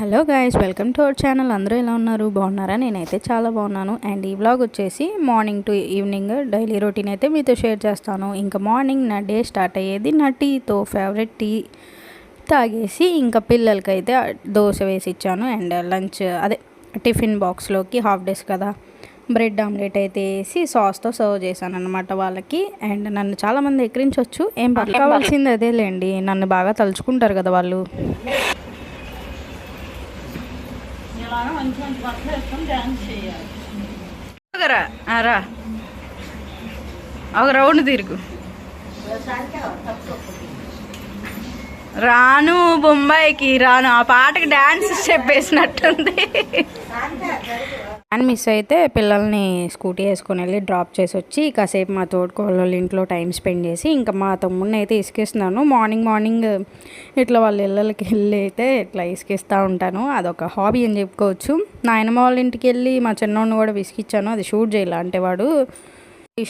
Hello guys welcome to our channel అందరూ ఎలా ఉన్నారు? బాగున్నారా? నేనైతే చాలా బాగున్నాను. అండ్ ఈ వ్లాగ్ వచ్చేసి morning to evening daily routine అయితే మీతో షేర్ చేస్తాను. ఇంకా మార్నింగ్ నా డే స్టార్ట్ అయ్యేది నా టీతో ఫేవరెట్ టీ తాగేసి ఇంకా పిల్లలకైతే దోశ వేసి ఇచ్చాను. అండ్ లంచ్ అదే టిఫిన్ బాక్స్లోకి హాఫ్ డేస్ కదా బ్రెడ్ ఆమ్లెట్ అయితే వేసి సాస్తో సర్వ్ చేశాను అనమాట వాళ్ళకి. అండ్ నన్ను చాలామంది ఎక్కిరించవచ్చు ఏం పట్టుకోవాల్సింది అదేలేండి. నన్ను బాగా తలుచుకుంటారు కదా వాళ్ళు. ఇలాగా మంచి మంచి బట్టలు వేసుకొని డ్యాన్స్ చేయాలి రా ఆ, రా ఒక రౌండ్ తిరుగు రాను బొంబాయికి రాను. ఆ పాటకి డాన్స్ చెప్పేసినట్టుంది. అని మిస్ అయితే పిల్లల్ని స్కూటీ వేసుకొని వెళ్ళి డ్రాప్ చేసి వచ్చి కాసేపు మా తోడుకోళ్ళ ఇంట్లో టైం స్పెండ్ చేసి ఇంకా మా తమ్ముడిని అయితే ఇసుకేస్తున్నాను. మార్నింగ్ మార్నింగ్ ఇట్లా వాళ్ళ ఇళ్ళకి వెళ్ళి అయితే ఇట్లా ఇసుకిస్తూ ఉంటాను. అదొక హాబీ అని చెప్పుకోవచ్చు. నాయనమ్మ వాళ్ళ ఇంటికి వెళ్ళి మా చిన్నోడిని కూడా విసిగిచ్చాను అది షూట్ చేయాలి అంటే వాడు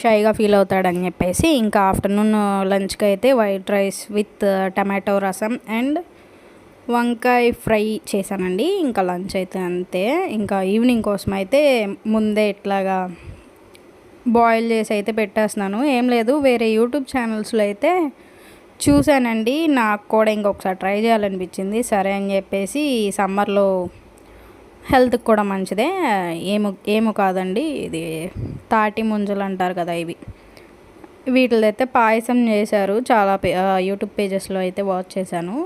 షైగా ఫీల్ అవుతాడని చెప్పేసి ఇంకా ఆఫ్టర్నూన్ లంచ్కి అయితే white rice with tomato rasam and వంకాయ ఫ్రై చేశానండి. ఇంకా లంచ్ అయితే అంతే. ఇంకా ఈవినింగ్ కోసం అయితే ముందే ఇట్లాగా బాయిల్ చేసి అయితే పెట్టేస్తున్నాను. ఏం లేదు వేరే యూట్యూబ్ ఛానల్స్లో అయితే చూశానండి. నాకు కూడా ఇంకొకసారి ట్రై చేయాలనిపించింది. సరే అని చెప్పేసి ఈ సమ్మర్లో హెల్త్కి కూడా మంచిదే. ఏమో ఏమో కాదండి ఇది తాటి ముంజలు అంటారు కదా ఇవి. వీటిదైతే పాయసం చేశారు. చాలా పే యూట్యూబ్ పేజెస్లో అయితే వాచ్ చేశాను.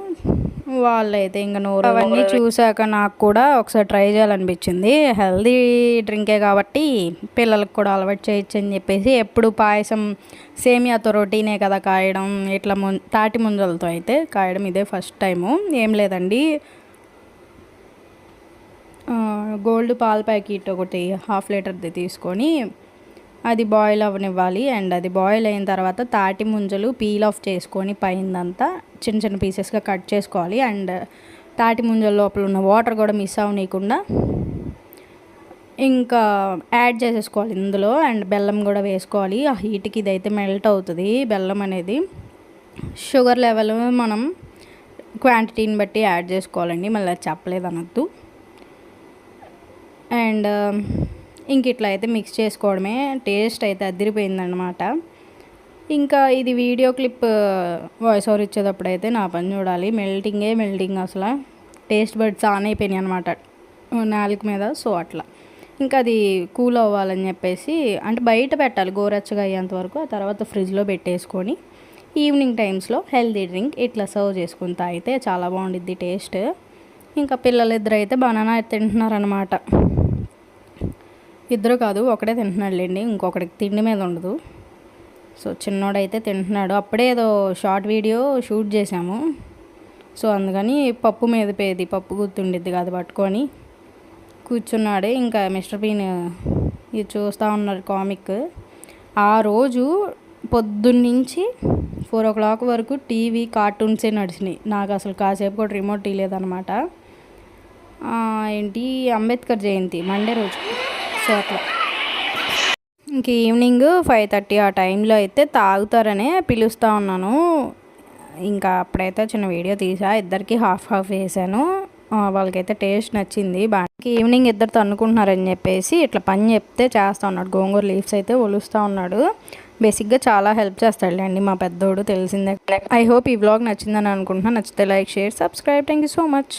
వాళ్ళైతే ఇంకా నోరు అవన్నీ చూశాక నాకు కూడా ఒకసారి ట్రై చేయాలనిపించింది. హెల్దీ డ్రింకే కాబట్టి పిల్లలకు కూడా అలవాటు చేయొచ్చు అని చెప్పేసి ఎప్పుడు పాయసం సేమియాతో రొటీనే కదా కాయడం ఇట్లా ముం తాటి ముంజలతో అయితే కాయడం ఇదే ఫస్ట్ టైము. ఏం లేదండి. గోల్డ్ పాల ప్యాకెట్ ఒకటి హాఫ్ లీటర్ది తీసుకొని అది బాయిల్ అవ్వనివ్వాలి అండ్ అది బాయిల్ అయిన తర్వాత తాటి ముంజలు పీల్ ఆఫ్ చేసుకొని పైందంతా చిన్న చిన్న పీసెస్గా కట్ చేసుకోవాలి. అండ్ తాటి ముంజల లోపల ఉన్న వాటర్ కూడా మిస్ అవ్వనీయకుండా ఇంకా యాడ్ చేసేసుకోవాలి ఇందులో. అండ్ బెల్లం కూడా వేసుకోవాలి. ఆ హీట్కి ఇదైతే మెల్ట్ అవుతుంది బెల్లం అనేది. షుగర్ లెవెల్ మనం క్వాంటిటీని బట్టి యాడ్ చేసుకోవాలండి. మళ్ళీ అది చెప్పలేదు అనొద్దు అండ్ ఇంక ఇట్లా అయితే మిక్స్ చేసుకోవడమే టేస్ట్ అయితే అదిరిపోయిందనమాట ఇంకా ఇది వీడియో క్లిప్ వాయిస్ ఓవర్ ఇచ్చేటప్పుడు అయితే నా పని చూడాలి. మెల్టింగే మెల్టింగ్ అసలు. టేస్ట్ బడ్స్ ఆన్ అయిపోయినాయి అనమాట నాలుగు మీద సో అట్లా. ఇంకా అది కూల్ అవ్వాలని చెప్పేసి అంటే బయట పెట్టాలి గోరచ్చగా అయ్యేంత వరకు. ఆ తర్వాత ఫ్రిడ్జ్లో పెట్టేసుకొని ఈవినింగ్ టైమ్స్లో హెల్తీ డ్రింక్ ఇట్లా సర్వ్ చేసుకుని తాగితే చాలా బాగుండిద్ది టేస్ట్ ఇంకా పిల్లలిద్దరు అయితే బనానా తింటున్నారనమాట ఇద్దరు కాదు ఒకటే తింటున్నాడులేండి ఇంకొకడికి తిండి మీద ఉండదు. సో చిన్నోడైతే తింటున్నాడు. అప్పుడే ఏదో షార్ట్ వీడియో షూట్ చేశాము. సో అందుకని పప్పు మీద పేది పప్పు గుర్తుండిద్ది కాదు పట్టుకొని. కూర్చున్నాడే ఇంకా మిస్టర్ బీన్ ఇది చూస్తూ ఉన్నారు కామిక్. ఆ రోజు పొద్దున్నుంచి ఫోర్ ఓ క్లాక్ వరకు టీవీ కార్టూన్సే నడిచినాయి. నాకు అసలు కాసేపు కూడా రిమోట్ తీయలేదన్నమాట. ఆ, ఏంటి అంబేద్కర్ జయంతి మండే రోజు. సో అట్లా ఇంక ఈవినింగ్ ఫైవ్ థర్టీ ఆ టైంలో అయితే తాగుతారనే పిలుస్తూ ఉన్నాను. ఇంకా అప్పుడైతే చిన్న వీడియో తీసా ఇద్దరికి హాఫ్ హాఫ్ వేసాను. వాళ్ళకైతే టేస్ట్ నచ్చింది బాగా ఈవినింగ్ ఇద్దరు తన్నుకుంటున్నారని చెప్పేసి ఇట్లా పని చెప్తే చేస్తూ ఉన్నాడు. గోంగూర లీవ్స్ అయితే ఒలుస్తూ ఉన్నాడు. బేసిక్గా చాలా హెల్ప్ చేస్తాడులేండి మా పెద్దోడు తెలిసిందే. ఐ హోప్ ఈ వ్లాగ్ నచ్చిందని అనుకుంటున్నాను నచ్చితే like share subscribe. Thank you so much